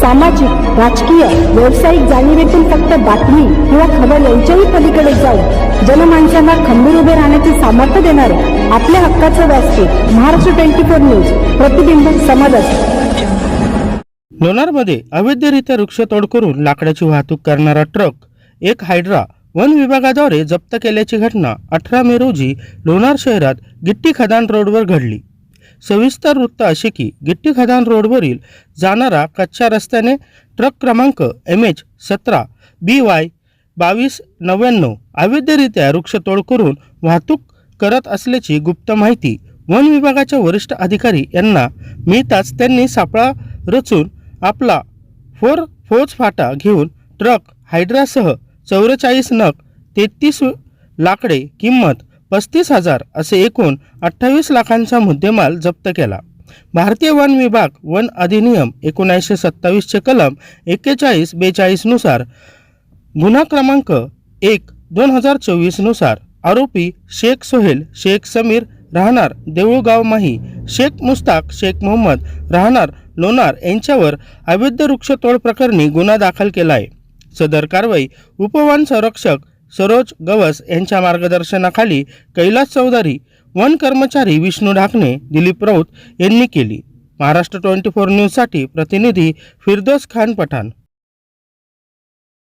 सामाजिक राजकीय व्यावसायिक जाणीवेतून फक्त बातमी किंवा खबर यांच्याही पलीकडे जाऊन जनमानसांना खंबीर उभे राहण्याचे सामर्थ्य देणारे आपल्या हक्काचं व्यासपीठ महाराष्ट्र ट्वेंटी फोर न्यूज प्रतिबिंब समाजात लोणारमध्ये अवैधरित्या वृक्षतोड करून लाकडाची वाहतूक करणारा ट्रक एक हायड्रा वन विभागाद्वारे जप्त केल्याची घटना अठरा मे रोजी लोणार शहरात गिट्टी खदान रोडवर घडली. सविस्तर वृत्त असे की गिट्टी खदान रोडवरील जाणारा कच्च्या रस्त्याने ट्रक क्रमांक एम एच सतरा बी वाय बावीस नव्याण्णव अवैधरित्या वृक्षतोड करून वाहतूक करत असल्याची गुप्त माहिती वन विभागाच्या वरिष्ठ अधिकारी यांना मिळताच त्यांनी सापळा रचून आपला फोर फोर्स फाटा घेऊन ट्रक हायड्रासह चौवेचाळीस नग तेहतीस लाकडे किंमत पस्तीस हजार असे एकूण अठ्ठावीस लाखांचा मुद्देमाल जप्त केला. भारतीय वन विभाग वन अधिनियम एकोणीसशे सत्तावीसचे कलम एक्केचाळीस बेचाळीसनुसार गुन्हा क्रमांक एक दोन हजार चोवीसनुसार आरोपी शेख सोहेल शेख समीर राहणार देऊळगाव माही शेख मुस्ताक शेख मोहम्मद राहणार लोणार यांच्यावर अवैध वृक्षतोड प्रकरणी गुन्हा दाखल केला आहे. सदर कारवाई उपवन संरक्षक सरोज गवस यांच्या मार्गदर्शनाखाली कैलास चौधरी वन कर्मचारी विष्णू ढाकणे दिलीप राऊत यांनी केली. महाराष्ट्र ट्वेंटी फोर न्यूजसाठी प्रतिनिधी फिरदोस खान पठाण